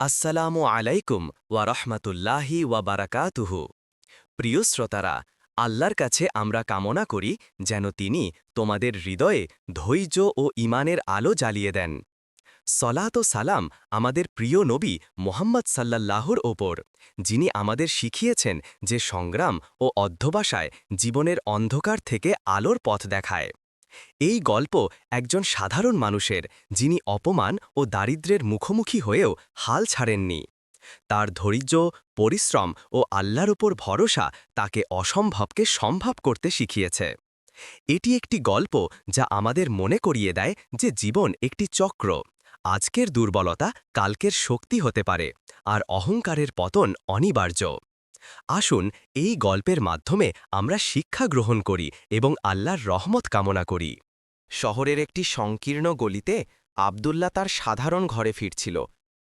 আসসালামু আলাইকুম ওয়া রহমাতুল্লাহি ওয়া বারাকাতুহু। প্রিয় শ্রোতারা, আল্লাহর কাছে আমরা কামনা করি যেন তিনি তোমাদের হৃদয়ে ধৈর্য ও ইমানের আলো জ্বালিয়ে দেন। সলাত ও সালাম আমাদের প্রিয় নবী মোহাম্মদ সাল্লাল্লাহুর ওপর, যিনি আমাদের শিখিয়েছেন যে সংগ্রাম ও অধ্যবাসায় জীবনের অন্ধকার থেকে আলোর পথ দেখায়। এই গল্প একজন সাধারণ মানুষের, যিনি অপমান ও দারিদ্র্যের মুখোমুখি হয়েও হাল ছাড়েননি। তার ধৈর্য, পরিশ্রম ও আল্লাহর উপর ভরসা তাকে অসম্ভবকে সম্ভব করতে শিখিয়েছে। এটি একটি গল্প যা আমাদের মনে করিয়ে দেয় যে জীবন একটি চক্র। আজকের দুর্বলতা কালকের শক্তি হতে পারে, আর অহংকারের পতন অনিবার্য। আসুন এই গল্পের মাধ্যমে আমরা শিক্ষা গ্রহণ করি এবং আল্লাহর রহমত কামনা করি। শহরের একটি সংকীর্ণ গলিতে আবদুল্লা তার সাধারণ ঘরে ফিরছিল।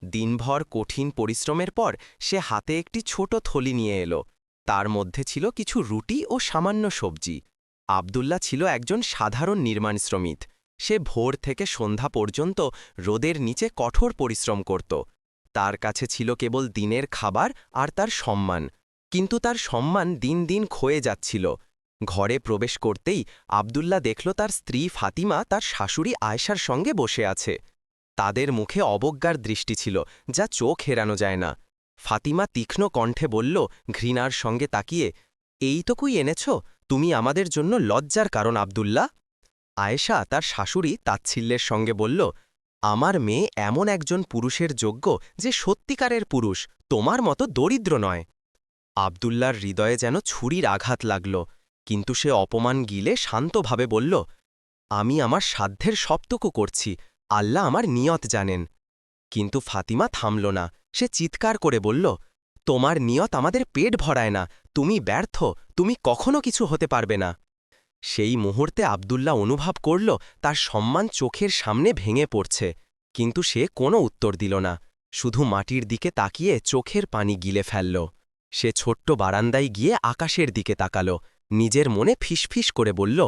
দিনভর কঠিন পরিশ্রমের পর সে হাতে একটি ছোট থলি নিয়ে এলো। তার মধ্যে ছিল কিছু রুটি ও সামান্য সবজি। আবদুল্লা ছিল একজন সাধারণ নির্মাণ শ্রমিক। সে ভোর থেকে সন্ধ্যা পর্যন্ত রোদের নিচে কঠোর পরিশ্রম করত। তার কাছে ছিল কেবল দিনের খাবার আর তার সম্মান। কিন্তু তার সম্মান দিন দিন ক্ষয়ে যাচ্ছিল। ঘরে প্রবেশ করতেই আবদুল্লা দেখল তার স্ত্রী ফাতিমা তার শাশুড়ি আয়সার সঙ্গে বসে আছে। তাদের মুখে অবজ্ঞার দৃষ্টি ছিল, যা চোখ হেরানো যায় না। ফাতিমা তীক্ষ্ণ কণ্ঠে বলল, ঘৃণার সঙ্গে তাকিয়ে, এই এইটুকুই এনেছ? তুমি আমাদের জন্য লজ্জার কারণ আবদুল্লা আয়েশা তার শাশুড়ি তাচ্ছিল্যের সঙ্গে বলল, আমার মেয়ে এমন একজন পুরুষের যোগ্য যে সত্যিকারের পুরুষ, তোমার মতো দরিদ্র নয়। আবদুল্লার হৃদয়ে যেন ছুরির আঘাত লাগল, কিন্তু সে অপমান গিলে শান্তভাবে বলল, আমি আমার সাধ্যের সবটুকু করছি, আল্লাহ আমার নিয়ত জানেন। কিন্তু ফাতিমা থামল না, সে চিৎকার করে বলল, তোমার নিয়ত আমাদের পেট ভরায় না, তুমি ব্যর্থ, তুমি কখনো কিছু হতে পারবে না। সেই মুহূর্তে আবদুল্লাহ অনুভব করল, তার সম্মান চোখের সামনে ভেঙে পড়ছে, কিন্তু সে কোনো উত্তর দিল না, শুধু মাটির দিকে তাকিয়ে চোখের পানি গিলে ফেলল। সে ছোট্ট বারান্দায় গিয়ে আকাশের দিকে তাকাল। নিজের মনে ফিসফিস করে বলল,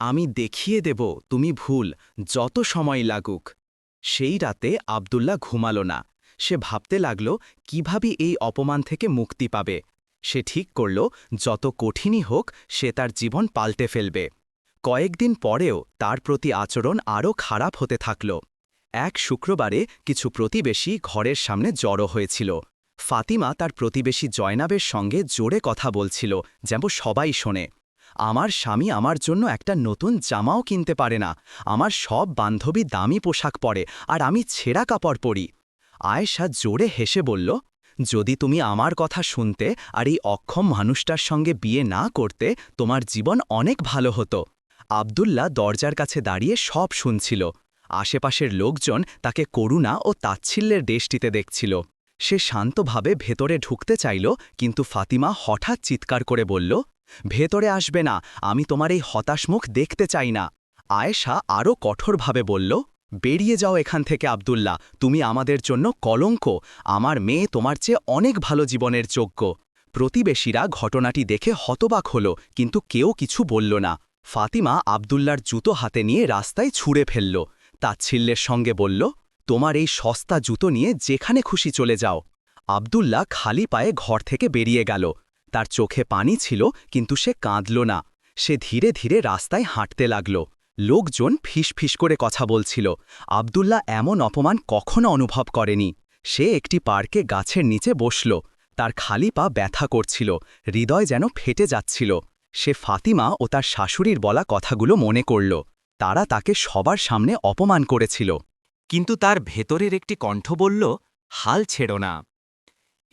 আমি দেখিয়ে দেব, তুমি ভুল, যত সময় লাগুক। সেই রাতে আবদুল্লাহ ঘুমাল না। সে ভাবতে লাগল, কীভাবে এই অপমান থেকে মুক্তি পাবে? সে ঠিক করল, যত কঠিনই হোক, সে তার জীবন পাল্টে ফেলবে। কয়েকদিন পরেও তার প্রতি আচরণ আরও খারাপ হতে থাকল। এক শুক্রবারে কিছু প্রতিবেশী ঘরের সামনে জড়ো হয়েছিল। ফাতিমা তার প্রতিবেশী জয়নাবের সঙ্গে জোরে কথা বলছিল যেমন সবাই শোনে। আমার স্বামী আমার জন্য একটা নতুন জামাও কিনতে পারে না। আমার সব বান্ধবী দামি পোশাক পরে, আর আমি ছেঁড়া কাপড় পরি। আয়েশা জোরে হেসে বলল, যদি তুমি আমার কথা শুনতে আর এই অক্ষম মানুষটার সঙ্গে বিয়ে না করতে, তোমার জীবন অনেক ভালো হতো। আবদুল্লাহ দরজার কাছে দাঁড়িয়ে সব শুনছিল। আশেপাশের লোকজন তাকে করুণা ও তাচ্ছিল্যের দেশটিতে দেখছিল। সে শান্তভাবে ভেতরে ঢুকতে চাইল, কিন্তু ফাতিমা হঠাৎ চিৎকার করে বলল, ভেতরে আসবে না, আমি তোমার এই হতাশমুখ দেখতে চাই না। আয়েশা আরও কঠোরভাবে বলল, বেরিয়ে যাও এখান থেকে আবদুল্লা তুমি আমাদের জন্য কলঙ্ক, আমার মেয়ে তোমার চেয়ে অনেক ভালো জীবনের যোগ্য। প্রতিবেশীরা ঘটনাটি দেখে হতবাক হল, কিন্তু কেউ কিছু বলল না। ফাতিমা আবদুল্লার জুতো হাতে নিয়ে রাস্তায় ছুঁড়ে ফেলল, তাচ্ছিল্যের সঙ্গে বলল তোমার এই সস্তা জুতো নিয়ে যেখানে খুশি চলে যাও। আবদুল্লা খালি পায়ে ঘর থেকে বেরিয়ে গেল। তার চোখে পানি ছিল, কিন্তু সে কাঁদল না। সে ধীরে ধীরে রাস্তায় হাঁটতে লাগল। লোকজন ফিস করে কথা বলছিল। আবদুল্লা এমন অপমান কখনো অনুভব করেনি। সে একটি পার্কে গাছের নিচে বসল। তার খালি পা ব্যথা করছিল। হৃদয় যেন ফেটে যাচ্ছিল। সে ফাতিমা ও তার শাশুড়ির বলা কথাগুলো মনে করল। তারা তাকে সবার সামনে অপমান করেছিল। কিন্তু তার ভেতরের একটি কণ্ঠ বলল, হাল ছেড়ো না।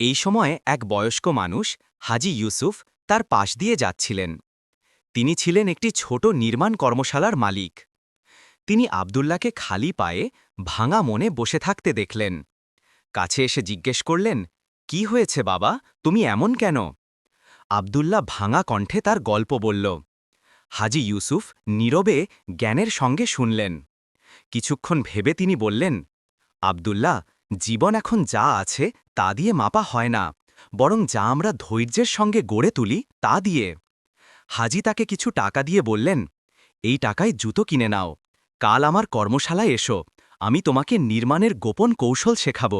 এই সময় এক বয়স্ক মানুষ, হাজি ইউসুফ, তার পাশ দিয়ে যাচ্ছিলেন। তিনি ছিলেন একটি ছোট নির্মাণ কর্মশালার মালিক। তিনি আবদুল্লাকে খালি পায়ে, ভাঙা মনে বসে থাকতে দেখলেন। কাছে এসে জিজ্ঞেস করলেন, কি হয়েছে বাবা? তুমি এমন কেন? আবদুল্লা ভাঙা কণ্ঠে তার গল্প বলল। হাজি ইউসুফ নীরবে জ্ঞানের সঙ্গে শুনলেন। কিছুক্ষণ ভেবে তিনি বললেন আবদুল্লা জীবন এখন যা আছে তা দিয়ে মাপা হয় না। বরং যা আমরা ধৈর্যের সঙ্গে গড়ে তুলি তা দিয়ে। হাজি তাকে কিছু টাকা দিয়ে বললেন, এই টাকায় জুতো কিনে নাও। কাল আমার কর্মশালায় এসো। আমি তোমাকে নির্মাণের গোপন কৌশল শেখাব।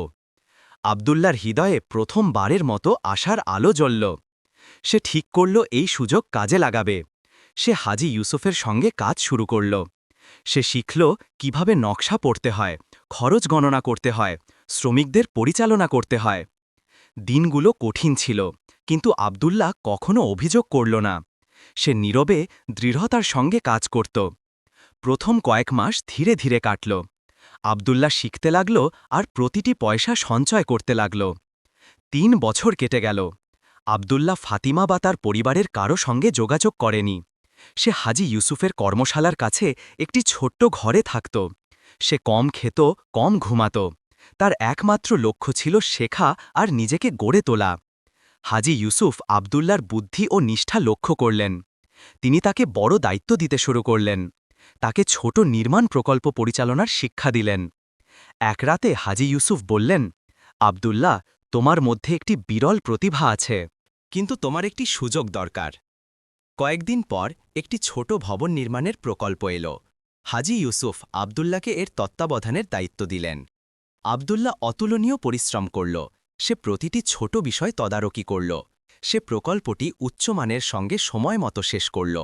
আবদুল্লার হৃদয়ে প্রথমবারের মতো আশার আলো জ্বলল। সে ঠিক করল এই সুযোগ কাজে লাগাবে। সে হাজি ইউসুফের সঙ্গে কাজ শুরু করল। সে শিখল কীভাবে নকশা পড়তে হয়, খরচ গণনা করতে হয়, শ্রমিকদের পরিচালনা করতে হয়। দিনগুলো কঠিন ছিল, কিন্তু আবদুল্লাহ কখনো অভিযোগ করল না। সে নীরবে দৃঢ়তার সঙ্গে কাজ করত। প্রথম কয়েক মাস ধীরে ধীরে কাটল। আবদুল্লাহ শিখতে লাগল আর প্রতিটি পয়সা সঞ্চয় করতে লাগল। তিন বছর কেটে গেল। আবদুল্লাহ ফাতিমা বা তার পরিবারের কারও সঙ্গে যোগাযোগ করেনি। সে হাজি ইউসুফের কর্মশালার কাছে একটি ছোট্ট ঘরে থাকত। সে কম খেত, কম ঘুমাত। তার একমাত্র লক্ষ্য ছিল শেখা আর নিজেকে গড়ে তোলা। হাজি ইউসুফ আবদুল্লার বুদ্ধি ও নিষ্ঠা লক্ষ্য করলেন। তিনি তাকে বড় দায়িত্ব দিতে শুরু করলেন। তাকে ছোট নির্মাণ প্রকল্প পরিচালনার শিক্ষা দিলেন। এক রাতে হাজি ইউসুফ বললেন, আবদুল্লাহ, তোমার মধ্যে একটি বিরল প্রতিভা আছে, কিন্তু তোমার একটি সুযোগ দরকার। কয়েকদিন পর একটি ছোট ভবন নির্মাণের প্রকল্প এল। হাজি ইউসুফ আবদুল্লাকে এর তত্ত্বাবধানের দায়িত্ব দিলেন। আবদুল্লাহ অতুলনীয় পরিশ্রম করল। সে প্রতিটি ছোট বিষয় তদারকি করল। সে প্রকল্পটি উচ্চমানের সঙ্গে সময় মতো শেষ করল।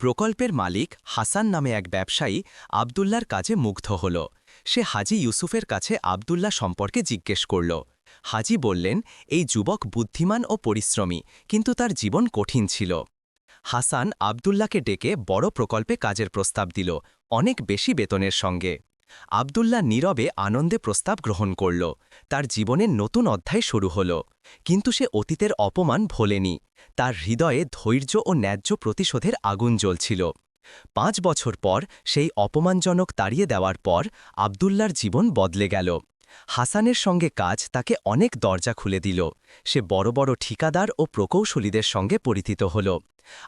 প্রকল্পের মালিক হাসান নামে এক ব্যবসায়ী আবদুল্লার কাজে মুগ্ধ হল। সে হাজি ইউসুফের কাছে আবদুল্লা সম্পর্কে জিজ্ঞেস করল। হাজি বললেন, এই যুবক বুদ্ধিমান ও পরিশ্রমী, কিন্তু তার জীবন কঠিন ছিল। হাসান আবদুল্লাকে ডেকে বড় প্রকল্পে কাজের প্রস্তাব দিল, অনেক বেশি বেতনের সঙ্গে। আবদুল্লাহ নীরবে আনন্দে প্রস্তাব গ্রহণ করল, তার জীবনের নতুন অধ্যায় শুরু হল। কিন্তু সে অতীতের অপমান ভোলেনি, তার হৃদয়ে ধৈর্য ও ন্যায্য প্রতিশোধের আগুন জ্বলছিল। পাঁচ বছর পর সেই অপমানজনক তাড়িয়ে দেওয়ার পর আবদুল্লার জীবন বদলে গেল। হাসানের সঙ্গে কাজ তাকে অনেক দরজা খুলে দিল। সে বড় বড় ঠিকাদার ও প্রকৌশলীদের সঙ্গে পরিচিত হল।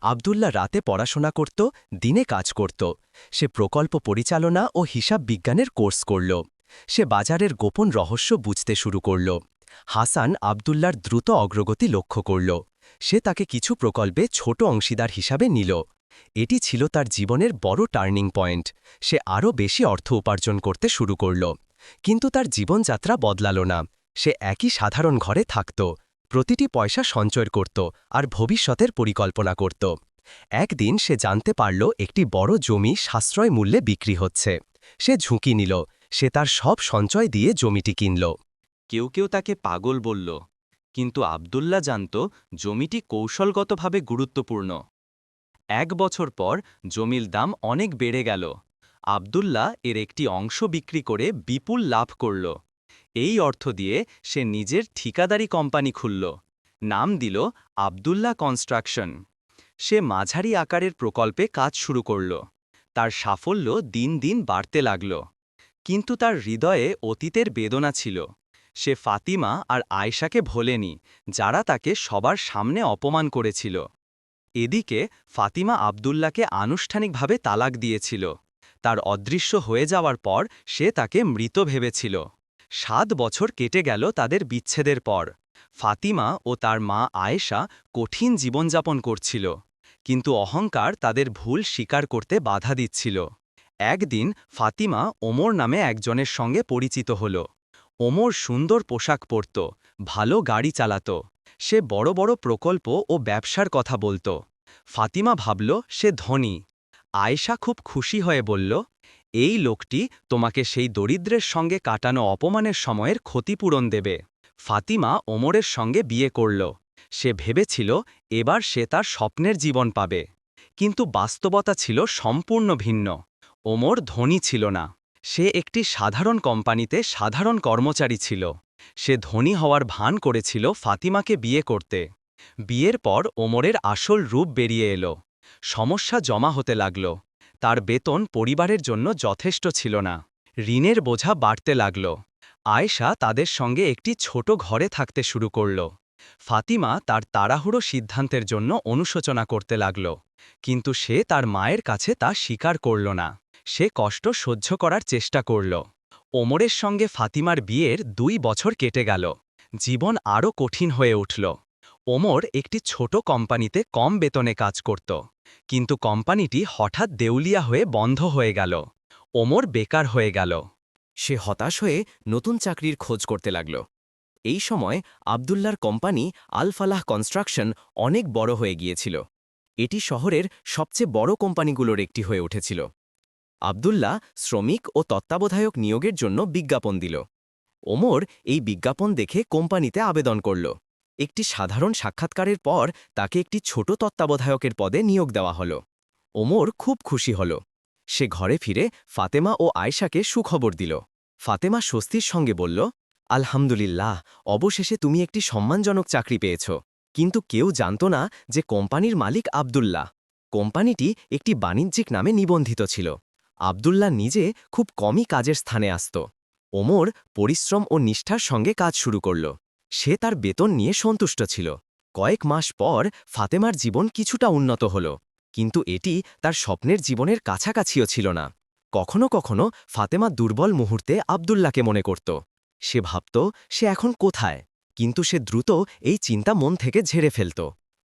আবদুল্লা রাতে পড়াশোনা করত, দিনে কাজ করত। সে প্রকল্প পরিচালনা ও হিসাব বিজ্ঞানের কোর্স করল। সে বাজারের গোপন রহস্য বুঝতে শুরু করল। হাসান আবদুল্লার দ্রুত অগ্রগতি লক্ষ্য করল। সে তাকে কিছু প্রকল্পে ছোট অংশীদার হিসাবে নিল। এটি ছিল তার জীবনের বড় টার্নিং পয়েন্ট। সে আরও বেশি অর্থ উপার্জন করতে শুরু করল। কিন্তু তার জীবনযাত্রা বদলাল না। সে একই সাধারণ ঘরে থাকত, প্রতিটি পয়সা সঞ্চয় করত আর ভবিষ্যতের পরিকল্পনা করত। একদিন সে জানতে পারল একটি বড় জমি সাশ্রয় মূল্যে বিক্রি হচ্ছে। সে ঝুঁকি নিল, সে তার সব সঞ্চয় দিয়ে জমিটি কিনল। কেউ কেউ তাকে পাগল বলল, কিন্তু আবদুল্লা জানত জমিটি কৌশলগতভাবে গুরুত্বপূর্ণ। এক বছর পর জমির দাম অনেক বেড়ে গেল। আবদুল্লা এর একটি অংশ বিক্রি করে বিপুল লাভ করল। এই অর্থ দিয়ে সে নিজের ঠিকাদারি কোম্পানি খুলল। নাম দিল আবদুল্লা কনস্ট্রাকশন। সে মাঝারি আকারের প্রকল্পে কাজ শুরু করল। তার সাফল্য দিন দিন বাড়তে লাগল। কিন্তু তার হৃদয়ে অতীতের বেদনা ছিল। সে ফাতিমা আর আয়শাকে ভোলেনি, যারা তাকে সবার সামনে অপমান করেছিল। এদিকে ফাতিমা আবদুল্লাকে আনুষ্ঠানিকভাবে তালাক দিয়েছিল। তার অদৃশ্য হয়ে যাওয়ার পর সে তাকে মৃত ভেবেছিল। সাত বছর কেটে গেল তাদের বিচ্ছেদের পর। ফাতিমা ও তার মা আয়েশা কঠিন জীবনযাপন করছিল, কিন্তু অহংকার তাদের ভুল স্বীকার করতে বাধা দিচ্ছিল। একদিন ফাতিমা ওমর নামে একজনের সঙ্গে পরিচিত হল। ওমর সুন্দর পোশাক পরত, ভালো গাড়ি চালাত, সে বড় বড় প্রকল্প ও ব্যবসার কথা বলত। ফাতিমা ভাবল, সে ধনী। আয়েশা খুব খুশি হয়ে বলল, এই লোকটি তোমাকে সেই দরিদ্রের সঙ্গে কাটানো অপমানের সময়ের ক্ষতিপূরণ দেবে। ফাতিমা ওমরের সঙ্গে বিয়ে করল। সে ভেবেছিল এবার সে তার স্বপ্নের জীবন পাবে। কিন্তু বাস্তবতা ছিল সম্পূর্ণ ভিন্ন। ওমর ধনী ছিল না। সে একটি সাধারণ কোম্পানিতে সাধারণ কর্মচারী ছিল। সে ধনী হওয়ার ভান করেছিল ফাতিমাকে বিয়ে করতে। বিয়ের পর ওমরের আসল রূপ বেরিয়ে এলো। সমস্যা জমা হতে লাগল। তার বেতন পরিবারের জন্য যথেষ্ট ছিল না। ঋণের বোঝা বাড়তে লাগল। আয়েশা তাদের সঙ্গে একটি ছোট ঘরে থাকতে শুরু করল। ফাতিমা তার তাড়াহুড়ো সিদ্ধান্তের জন্য অনুশোচনা করতে লাগল। কিন্তু সে তার মায়ের কাছে তা স্বীকার করল না। সে কষ্ট সহ্য করার চেষ্টা করল। ওমরের সঙ্গে ফাতিমার বিয়ের দুই বছর কেটে গেল। জীবন আরও কঠিন হয়ে উঠল। ওমর একটি ছোট কোম্পানিতে কম বেতনে কাজ করত। কিন্তু কোম্পানিটি হঠাৎ দেউলিয়া হয়ে বন্ধ হয়ে গেল। ওমর বেকার হয়ে গেল। সে হতাশ হয়ে নতুন চাকরির খোঁজ করতে লাগল। এই সময় আবদুল্লার কোম্পানি আলফালাহ কনস্ট্রাকশন অনেক বড় হয়ে গিয়েছিল। এটি শহরের সবচেয়ে বড় কোম্পানিগুলোর একটি হয়ে উঠেছিল। আবদুল্লাহ শ্রমিক ও তত্ত্বাবধায়ক নিয়োগের জন্য বিজ্ঞাপন দিল। ওমর এই বিজ্ঞাপন দেখে কোম্পানিতে আবেদন করল। একটি সাধারণ সাক্ষাৎকারের পর তাকে একটি ছোট তত্ত্বাবধায়কের পদে নিয়োগ দেওয়া হল। ওমর খুব খুশি হল। সে ঘরে ফিরে ফাতেমা ও আয়শাকে সুখবর দিল। ফাতেমা স্বস্তির সঙ্গে বলল, আলহামদুলিল্লাহ, অবশেষে তুমি একটি সম্মানজনক চাকরি পেয়েছ। কিন্তু কেউ জানত না যে কোম্পানির মালিক আবদুল্লাহ। কোম্পানিটি একটি বাণিজ্যিক নামে নিবন্ধিত ছিল। আবদুল্লাহ নিজে খুব কমই কাজের স্থানে আসত। ওমর পরিশ্রম ও নিষ্ঠার সঙ্গে কাজ শুরু করল। সে তার বেতন নিয়ে সন্তুষ্ট ছিল। কয়েক মাস পর ফাতেমার জীবন কিছুটা উন্নত হল, কিন্তু এটি তার স্বপ্নের জীবনের কাছাকাছিও ছিল না। কখনো কখনো ফাতেমা দুর্বল মুহূর্তে আবদুল্লাকে মনে করত। সে ভাবত, সে এখন কোথায়? কিন্তু সে দ্রুত এই চিন্তা মন থেকে ঝেড়ে ফেলত।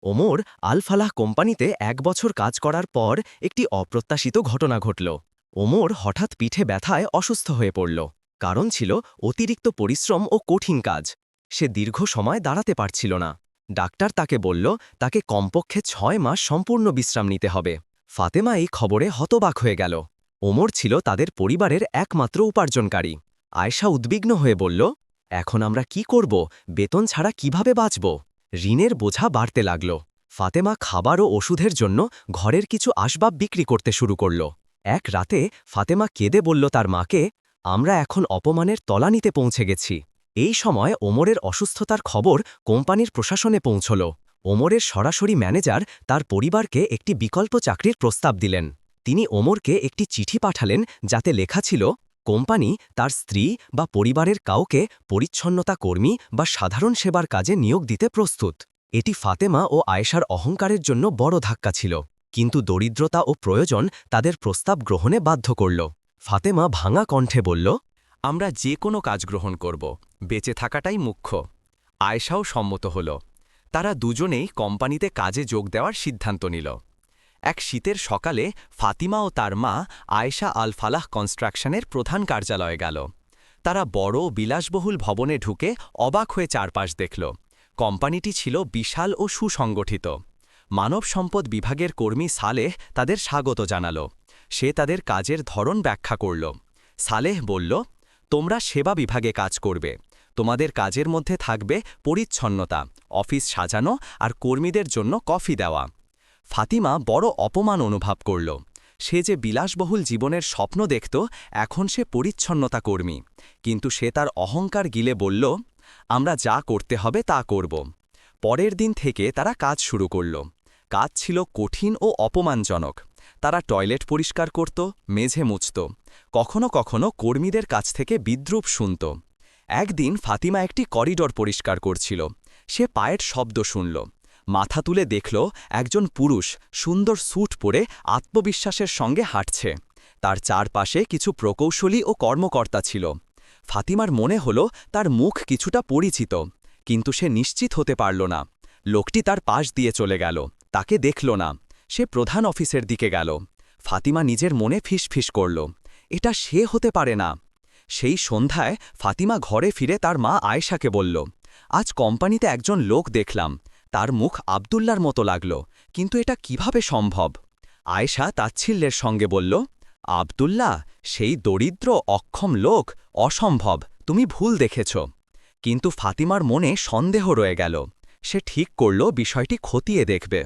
ওমর আলফালাহ কোম্পানিতে এক বছর কাজ করার পর একটি অপ্রত্যাশিত ঘটনা ঘটল। ওমর হঠাৎ পিঠে ব্যথায় অসুস্থ হয়ে পড়ল। কারণ ছিল অতিরিক্ত পরিশ্রম ও কঠিন কাজ। সে দীর্ঘ সময় দাঁড়াতে পারছিল না। ডাক্তার তাকে বলল, তাকে কমপক্ষে ছয় মাস সম্পূর্ণ বিশ্রাম নিতে হবে। ফাতেমা এই খবরে হতবাক হয়ে গেল। ওমর ছিল তাদের পরিবারের একমাত্র উপার্জনকারী। আয়শা উদ্বিগ্ন হয়ে বলল, এখন আমরা কি করব? বেতন ছাড়া কীভাবে বাঁচব? ঋণের বোঝা বাড়তে লাগল। ফাতেমা খাবার ও ওষুধের জন্য ঘরের কিছু আসবাব বিক্রি করতে শুরু করল। এক রাতে ফাতেমা কেঁদে বলল তার মাকে, আমরা এখন অপমানের তলানিতে পৌঁছে গেছি। এই সময় ওমরের অসুস্থতার খবর কোম্পানির প্রশাসনে পৌঁছল। ওমরের সরাসরি ম্যানেজার তার পরিবারকে একটি বিকল্প চাকরির প্রস্তাব দিলেন। তিনি ওমরকে একটি চিঠি পাঠালেন যাতে লেখা ছিল, কোম্পানি তার স্ত্রী বা পরিবারের কাউকে পরিচ্ছন্নতা কর্মী বা সাধারণ সেবার কাজে নিয়োগ দিতে প্রস্তুত। এটি ফাতেমা ও আয়েশার অহংকারের জন্য বড় ধাক্কা ছিল, কিন্তু দরিদ্রতা ও প্রয়োজন তাদের প্রস্তাব গ্রহণে বাধ্য করল। ফাতেমা ভাঙা কণ্ঠে বলল, আমরা যে কোনো কাজ গ্রহণ করব। বেঁচে থাকাটাই মুখ্য। আয়েশাও সম্মত হল। তারা দুজনেই কোম্পানিতে কাজে যোগ দেওয়ার সিদ্ধান্ত নিল। এক শীতের সকালে ফাতিমা ও তার মা আয়েশা আল ফালাহ কনস্ট্রাকশনের প্রধান কার্যালয়ে গেল। তারা বড় বিলাসবহুল ভবনে ঢুকে অবাক হয়ে চারপাশ দেখল। কোম্পানিটি ছিল বিশাল ও সুসংগঠিত। মানব সম্পদ বিভাগের কর্মী সালেহ তাদের স্বাগত জানাল। সে তাদের কাজের ধরন ব্যাখ্যা করল। সালেহ বলল, তোমরা সেবা বিভাগে কাজ করবে। তোমাদের কাজের মধ্যে থাকবে পরিচ্ছন্নতা, অফিস সাজানো আর কর্মীদের জন্য কফি দেওয়া। ফাতিমা বড় অপমান অনুভব করল। সে যে বিলাসবহুল জীবনের স্বপ্ন দেখত, এখন সে পরিচ্ছন্নতা কর্মী। কিন্তু সে তার অহংকার গিলে বলল, আমরা যা করতে হবে তা করব। পরের দিন থেকে তারা কাজ শুরু করল। কাজ ছিল কঠিন ও অপমানজনক। তারা টয়লেট পরিষ্কার করত, মেঝে মুছত। কখনো কখনো কর্মীদের কাছ থেকে বিদ্রুপ শুনত। একদিন ফাতিমা একটি করিডর পরিষ্কার করছিল। সে পায়ের শব্দ শুনল। মাথা তুলে দেখল একজন পুরুষ সুন্দর স্যুট পরে আত্মবিশ্বাসের সঙ্গে হাঁটছে। তার চারপাশে কিছু প্রকৌশলী ও কর্মকর্তা ছিল। ফাতিমার মনে হল তার মুখ কিছুটা পরিচিত, কিন্তু সে নিশ্চিত হতে পারল না। লোকটি তার পাশ দিয়ে চলে গেল। তাকে দেখল না। সে প্রধান অফিসের দিকে গেল। ফাতিমা নিজের মনে ফিসফিস করল। এটা সে হতে পারে না। সেই সন্ধ্যায় ফাতিমা ঘরে ফিরে তার মা আয়েশাকে বলল, আজ কোম্পানিতে একজন লোক দেখলাম। তার মুখ আবদুল্লার মতো লাগল, কিন্তু এটা কীভাবে সম্ভব? আয়েশা তাচ্ছিল্যের সঙ্গে বলল, আবদুল্লাহ, সেই দরিদ্র, অক্ষম লোক অসম্ভব, তুমি ভুল দেখেছ। কিন্তু ফাতিমার মনে সন্দেহ রয়ে গেল। সে ঠিক করল বিষয়টি খতিয়ে দেখবে।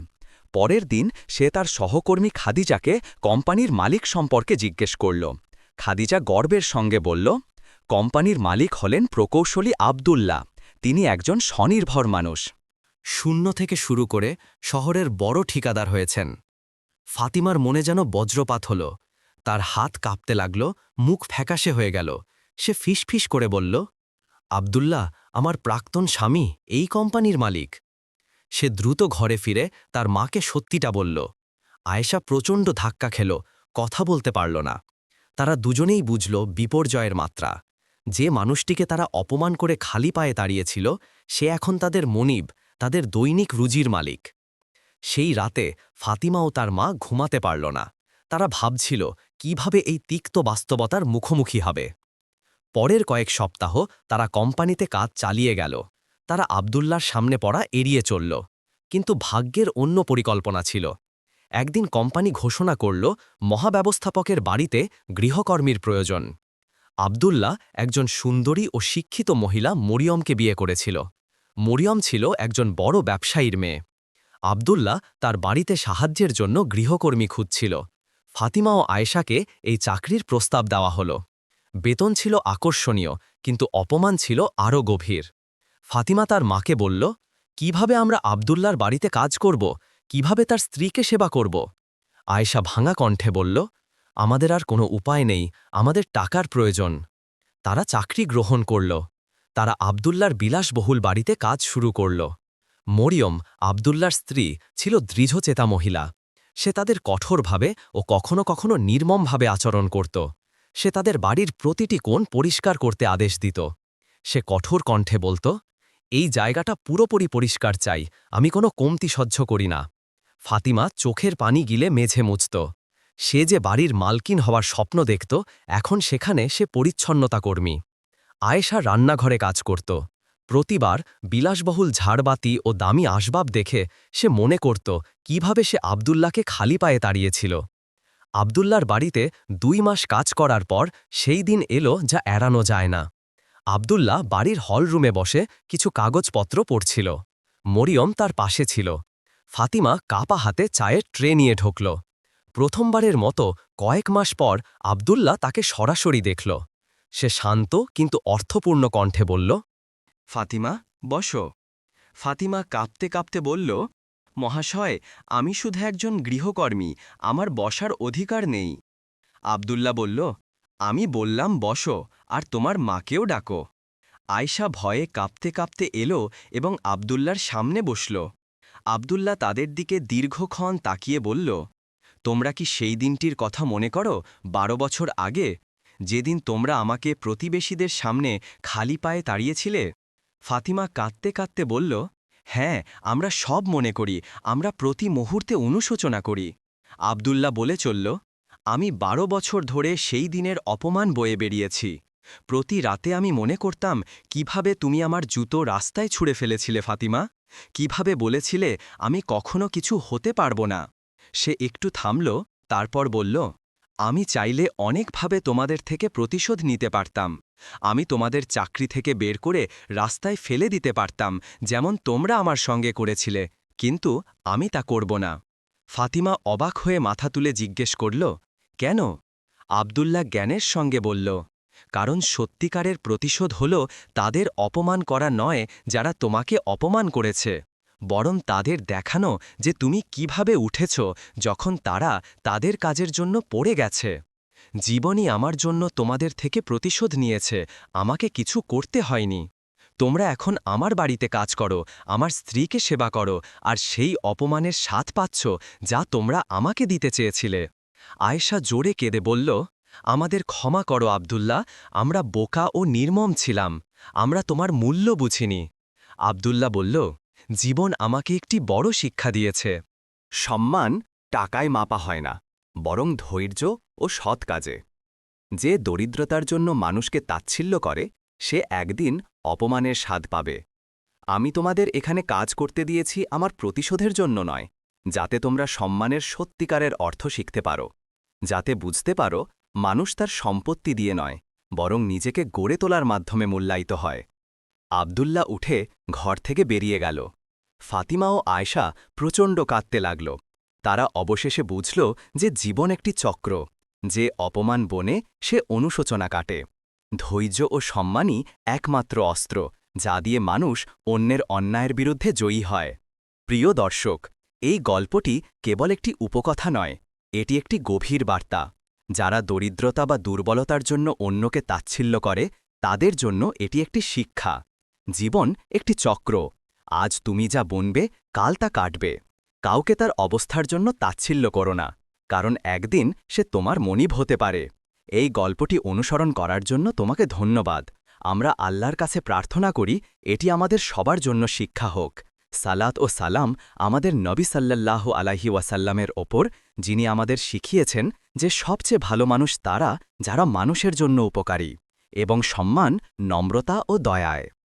পরের দিন সে তার সহকর্মী খাদিজাকে কোম্পানির মালিক সম্পর্কে জিজ্ঞেস করল খাদিজা গর্বের সঙ্গে বলল, কোম্পানির মালিক হলেন প্রকৌশলী আবদুল্লাহ। তিনি একজন স্বনির্ভর মানুষ। শূন্য থেকে শুরু করে শহরের বড় ঠিকাদার হয়েছেন। ফাতিমার মনে যেন বজ্রপাত হল। তার হাত কাঁপতে লাগল, মুখ ফ্যাকাশে হয়ে গেল। সে ফিসফিস করে বলল, আবদুল্লাহ, আমার প্রাক্তন স্বামী এই কোম্পানির মালিক সে দ্রুত ঘরে ফিরে তার মাকে সত্যিটা বলল। আয়েশা প্রচণ্ড ধাক্কা খেল, কথা বলতে পারল না। তারা দুজনেই বুঝল বিপর্যয়ের মাত্রা। যে মানুষটিকে তারা অপমান করে খালি পায়ে দাঁড়িয়েছিল, সে এখন তাদের মনিব, তাদের দৈনিক রুজির মালিক। সেই রাতে ফাতিমা ও তার মা ঘুমাতে পারল না। তারা ভাবছিল, কীভাবে এই তিক্ত বাস্তবতার মুখোমুখি হবে? পরের কয়েক সপ্তাহ তারা কোম্পানিতে কাজ চালিয়ে গেল। তারা আবদুল্লার সামনে পড়া এড়িয়ে চলল। কিন্তু ভাগ্যের অন্য পরিকল্পনা ছিল। একদিন কোম্পানি ঘোষণা করল মহাব্যবস্থাপকের বাড়িতে গৃহকর্মীর প্রয়োজন। আবদুল্লাহ একজন সুন্দরী ও শিক্ষিত মহিলা মরিয়মকে বিয়ে করেছিল। মরিয়ম ছিল একজন বড় ব্যবসায়ীর মেয়ে। আবদুল্লাহ তার বাড়িতে সাহায্যের জন্য গৃহকর্মী খুঁজছিল। ফাতিমা ও আয়েশাকে এই চাকরির প্রস্তাব দেওয়া হল। বেতন ছিল আকর্ষণীয়, কিন্তু অপমান ছিল আরও গভীর। ফাতিমা তার মাকে বলল, কীভাবে আমরা আবদুল্লার বাড়িতে কাজ করব? কীভাবে তার স্ত্রীকে সেবা করব? আয়েশা ভাঙা কণ্ঠে বলল, আমাদের আর কোনো উপায় নেই, আমাদের টাকার প্রয়োজন। তারা চাকরি গ্রহণ করল। তারা আবদুল্লার বিলাসবহুল বাড়িতে কাজ শুরু করল। মরিয়ম, আবদুল্লার স্ত্রী, ছিল দৃঢ়চেতা মহিলা। সে তাদের কঠোরভাবে ও কখনো কখনো নির্মমভাবে আচরণ করত। সে তাদের বাড়ির প্রতিটি কোণ পরিষ্কার করতে আদেশ দিত। সে কঠোর কণ্ঠে বলত, এই জায়গাটা পুরোপুরি পরিষ্কার চাই, আমি কোনো কমতি সহ্য করি না। ফাতিমা চোখের পানি গিলে মেঝে মুছত। সে যে বাড়ির মালকিন হওয়ার স্বপ্ন দেখত, এখন সেখানে সে পরিচ্ছন্নতা কর্মী। আয়েশা রান্নাঘরে কাজ করত। প্রতিবার বিলাসবহুল ঝাড়বাতি ও দামি আসবাব দেখে সে মনে করত, কীভাবে সে আবদুল্লাকে খালি পায়ে তাড়িয়েছিল। আবদুল্লার বাড়িতে দুই মাস কাজ করার পর সেই দিন এলো যা এড়ানো যায় না। আবদুল্লাহ বাড়ির হল রুমে বসে কিছু কাগজপত্র পড়ছিল। মরিয়ম তার পাশে ছিল। ফাতিমা কাপা হাতে চায়ের ট্রে নিয়ে ঢুকল। প্রথমবারের মতো কয়েক মাস পর আবদুল্লাহ তাকে সরাসরি দেখল। সে শান্ত কিন্তু অর্থপূর্ণ কণ্ঠে বলল, ফাতিমা, বসো। ফাতিমা কাঁপতে কাঁপতে বলল, মহাশয়, আমি শুধু একজন গৃহকর্মী, আমার বসার অধিকার নেই। আবদুল্লা বলল, আমি বললাম বসো, আর তোমার মাকেও ডাকো। আয়শা ভয়ে কাঁপতে কাঁপতে এলো এবং আবদুল্লার সামনে বসল। আবদুল্লা তাদের দিকে দীর্ঘক্ষণ তাকিয়ে বলল, তোমরা কি সেই দিনটির কথা মনে করো, বারো বছর আগে, যেদিন তোমরা আমাকে প্রতিবেশীদের সামনে খালি পায়ে তাড়িয়েছিলে? ফাতিমা কাঁদতে কাঁদতে বলল হ্যাঁ আমরা সব মনে করি, আমরা প্রতি মুহূর্তে অনুশোচনা করি। আবদুল্লা বলে চলল, আমি বারো বছর ধরে সেই দিনের অপমান বয়ে বেরিয়েছি। প্রতি রাতে আমি মনে করতাম, কীভাবে তুমি আমার জুতো রাস্তায় ছুঁড়ে ফেলেছিলে, ফাতিমা? কীভাবে বলেছিলে আমি কখনো কিছু হতে পারব না? সে একটু থামল, তারপর বলল, আমি চাইলে অনেকভাবে তোমাদের থেকে প্রতিশোধ নিতে পারতাম। আমি তোমাদের চাকরি থেকে বের করে রাস্তায় ফেলে দিতে পারতাম, যেমন তোমরা আমার সঙ্গে করেছিলে, কিন্তু আমি তা করব না। ফাতিমা অবাক হয়ে মাথা তুলে জিজ্ঞেস করল, কেন? আবদুল্লাহ জ্ঞানের সঙ্গে বলল কারণ সত্যিকারের প্রতিশোধ হল তাদের অপমান করা নয় যারা তোমাকে অপমান করেছে, বরং তাদের দেখানো যে তুমি কীভাবে উঠেছ যখন তারা তাদের কাজের জন্য পড়ে গেছে। জীবনই আমার জন্য তোমাদের থেকে প্রতিশোধ নিয়েছে, আমাকে কিছু করতে হয়নি। তোমরা এখন আমার বাড়িতে কাজ করো, আমার স্ত্রীকে সেবা করো, আর সেই অপমানের স্বাদ পাচ্ছ যা তোমরা আমাকে দিতে চেয়েছিলে। আয়েশা জোরে কেঁদে বলল আমাদের ক্ষমা করো, আবদুল্লাহ। আমরা বোকা ও নির্মম ছিলাম। আমরা তোমার মূল্য বুঝিনি। আবদুল্লাহ বলল, জীবন আমাকে একটি বড় শিক্ষা দিয়েছে। সম্মান টাকায় মাপা হয় না, বরং ধৈর্য ও সৎ কাজে। যে দরিদ্রতার জন্য মানুষকে তাচ্ছিল্য করে, সে একদিন অপমানের স্বাদ পাবে। আমি তোমাদের এখানে কাজ করতে দিয়েছি আমার প্রতিশোধের জন্য নয়, যাতে তোমরা সম্মানের সত্যিকারের অর্থ শিখতে পারো, যাতে বুঝতে পারো মানুষ তার সম্পত্তি দিয়ে নয়, বরং নিজেকে গড়ে তোলার মাধ্যমে মূল্যায়িত হয়। আবদুল্লা উঠে ঘর থেকে বেরিয়ে গেল। ফাতিমা ও আয়শা প্রচণ্ড কাঁদতে লাগল। তারা অবশেষে বুঝল যে জীবন একটি চক্র, যে অপমান বনে সে অনুশোচনা কাটে। ধৈর্য ও সম্মানই একমাত্র অস্ত্র, যা দিয়ে মানুষ অন্যের অন্যায়ের বিরুদ্ধে জয়ী হয়। প্রিয় দর্শক, এই গল্পটি কেবল একটি উপকথা নয়, এটি একটি গভীর বার্তা। যারা দরিদ্রতা বা দুর্বলতার জন্য অন্যকে তাচ্ছিল্য করে, তাদের জন্য এটি একটি শিক্ষা। জীবন একটি চক্র। আজ তুমি যা বনবে, কাল তা কাটবে। কাউকে তার অবস্থার জন্য তাচ্ছিল্য করো না, কারণ একদিন সে তোমার মনিব হতে পারে। এই গল্পটি অনুসরণ করার জন্য তোমাকে ধন্যবাদ। আমরা আল্লাহর কাছে প্রার্থনা করি, এটি আমাদের সবার জন্য শিক্ষা হোক। সালাত ও সালাম আমাদের নবী সাল্লাহ আলাহি ওয়াসাল্লামের ওপর, যিনি আমাদের শিখিয়েছেন যে সবচেয়ে ভালো মানুষ তারা যারা মানুষের জন্য উপকারী এবং সম্মান, নম্রতা ও দয়ায়।